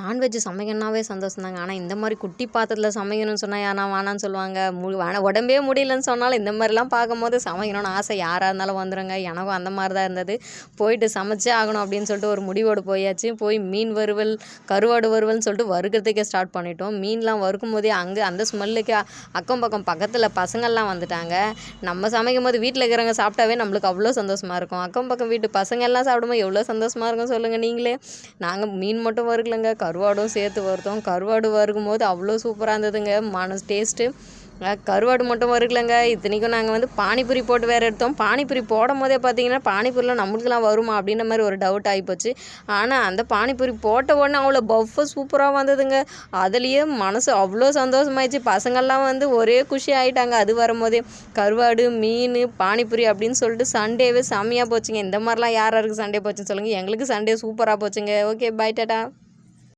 Non veg சமைக்கணுன்னாவே சந்தோஷம் தாங்க. ஆனால் இந்த மாதிரி குட்டி பாத்திரத்தில் சமைக்கணும்னு சொன்னால் யாரா வேணான்னு சொல்லுவாங்க. மு வேணா உடம்பே முடியலன்னு சொன்னாலும் இந்த மாதிரிலாம் பார்க்கும்போது சமைக்கணும்னு ஆசை யாராக இருந்தாலும் வந்துடுங்க எனக்கும் அந்த மாதிரி தான் இருந்தது. போயிட்டு சமைச்சே ஆகணும் அப்படின்னு சொல்லிட்டு ஒரு முடிவோடு போயாச்சு. போய் மீன் வறுவல் கருவாடு வறுவல்னு சொல்லிட்டு வறுக்கிறதுக்கே ஸ்டார்ட் பண்ணிட்டோம். மீன்லாம் வறுக்கும் போதே அங்கே அந்த ஸ்மெல்லுக்கு அக்கம் பக்கம் பக்கத்தில் பசங்கள்லாம் வந்துட்டாங்க. நம்ம சமைக்கும் போது வீட்டில் இருக்கிறவங்க சாப்பிட்டாவே நம்மளுக்கு அவ்வளோ சந்தோஷமாக இருக்கும். அக்கம் பக்கம் வீட்டு பசங்கள்லாம் சாப்பிடும்போது எவ்வளோ சந்தோஷமாக இருக்கும் சொல்லுங்கள் நீங்களே. நாங்கள் மீன் மட்டும் வறுக்கலைங்க கருவாடும் சேர்த்து வறுத்தோம். கருவாடு வறுக்கும் போது அவ்வளோ சூப்பராக இருந்ததுங்க. மன டேஸ்ட்டு கருவாடு மட்டும் வறுக்கலைங்க. இத்தனைக்கும் நாங்கள் வந்து பானிபூரி போட்டு வேறு எடுத்தோம். பானிபூரி போடும் போதே பார்த்தீங்கன்னா பானிபூரிலாம் நம்மளுக்குலாம் வருமா அப்படின்ற மாதிரி ஒரு டவுட் ஆகிப்போச்சு ஆனால் அந்த பானிபூரி போட்ட உடனே அவ்வளோ பஃப்பாக சூப்பராக வந்ததுங்க. அதுலேயே மனசு அவ்வளோ சந்தோஷமாயிடுச்சு. பசங்கள்லாம் வந்து ஒரே குஷி ஆகிட்டாங்க அது வரும்போதே கருவாடு மீன் பானிபூரி அப்படின்னு சொல்லிட்டு சண்டேவே செம்மையாக போச்சுங்க. இந்த மாதிரிலாம் யார் யாருக்கு சண்டே போச்சுன்னு சொல்லுங்கள் எங்களுக்கு சண்டே சூப்பராக போச்சுங்க. Okay bye tata